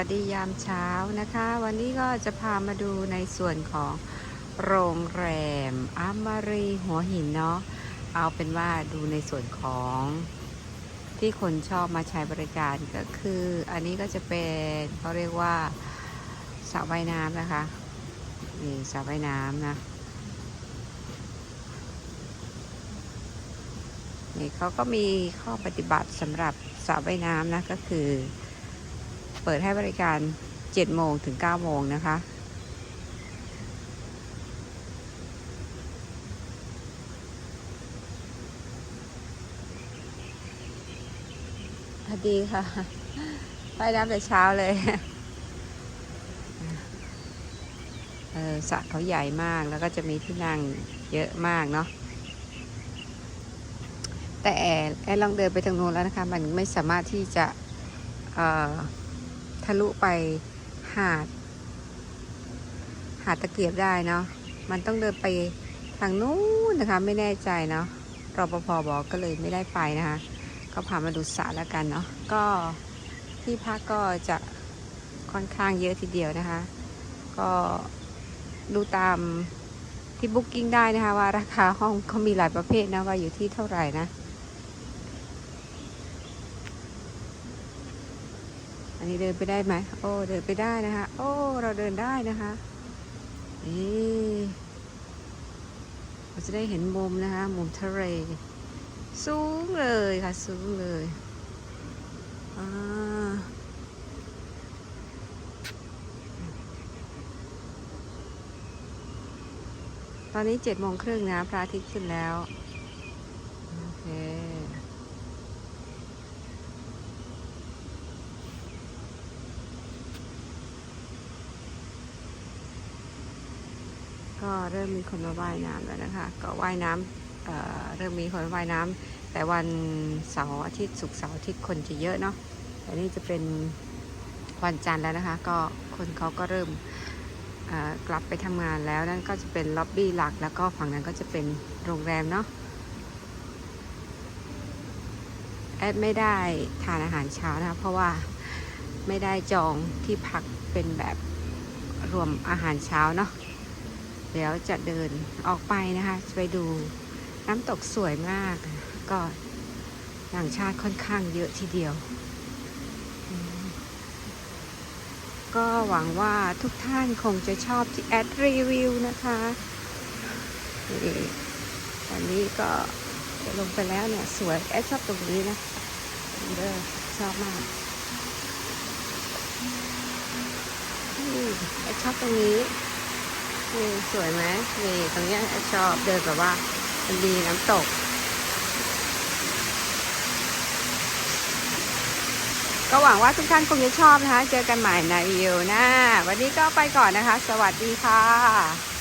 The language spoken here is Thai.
วัสดียามเช้านะคะ วันนี้ก็จะพามาดูในส่วนของโรงแรมอามารีหัวหินเนาะเอาเป็นว่าดูในส่วนของที่คนชอบมาใช้บริการก็คือ อันนี้ก็จะเป็นเขาเรียกว่าสระว่ายน้ำนะคะนี่สระว่ายน้ำนะนี่เขาก็มีข้อปฏิบัติสำหรับสระว่ายน้ำนะก็คือ เปิดให้บริการ 7 โมงถึง 9 โมงนะคะสวัสดีค่ะไปน้ำแต่เช้าเลยเสระเขาใหญ่มากแล้วก็จะมีที่นั่งเยอะมากเนาะแต่แอลองเดินไปทางโน้นแล้วนะคะ มันไม่สามารถที่จะ ทะลุไปหาด หาดตะเกียบได้เนาะ มันต้องเดินไปทางนู้นนะคะ ไม่แน่ใจเนาะรปภบอกก็เลยไม่ได้ไปนะคะ ก็พามาดูสระแล้วกันเนาะ ก็ที่พักก็จะค่อนข้างเยอะทีเดียวนะคะ ก็ดูตามที่บุ๊กิ้งได้นะคะว่าราคาห้องเขามีหลายประเภทนะว่าอยู่ที่เท่าไหร่นะ นนี้เดินไปได้ไหม โอ้เดินไปได้นะคะ โอ้เราเดินได้นะคะนี่เราจะได้เห็นมุมนะคะ มุมทะเลสูงเลยค่ะ สูงเลยอ่าตอนนี้เจ็ดโมงครึ่งนะพระอาทิตย์ขึ้นแล้ว โอเค ก็เริ่มมีคนมาว่ายน้ำแล้วนะคะ ก็ว่ายน้ำเเริ่มมีคนว่ายน้ำแต่วันเสาร์อาทิตย์ศุกร์เสาร์อาทิตย์คนจะเยอะเนาะแต่นี่จะเป็นวันจันทร์แล้วนะคะ ก็คนเขาก็เริ่มกลับไปทำงานแล้วนั่นก็จะเป็นล็อบบี้หลัก แล้วก็ฝั่งนั้นก็จะเป็นโรงแรมเนาะแอดไม่ได้ทานอาหารเช้านะคะเพราะว่าไม่ได้จองที่พักเป็นแบบรวมอาหารเช้าเนาะ เดี๋ยวจะเดินออกไปนะคะไปดูน้ำตกสวยมาก ก็ต่างชาติค่อนข้างเยอะทีเดียว ก็หวังว่าทุกท่านคงจะชอบที่แอดรีวิวนะคะตอนนี้ก็ลงไปแล้วเนี่ย สวยแอดชอบตรงนี้นะเดอชอบมากแอดชอบตรงนี้ นี่สวยไหมนี่ตรงเนี้ยชอบเดินแบบว่ามันดีน้ำตก ก็หวังว่าทุกท่านคงจะชอบนะคะ เจอกันใหม่ในวิดีโอหน้า วันนี้ก็ไปก่อนนะคะ สวัสดีค่ะ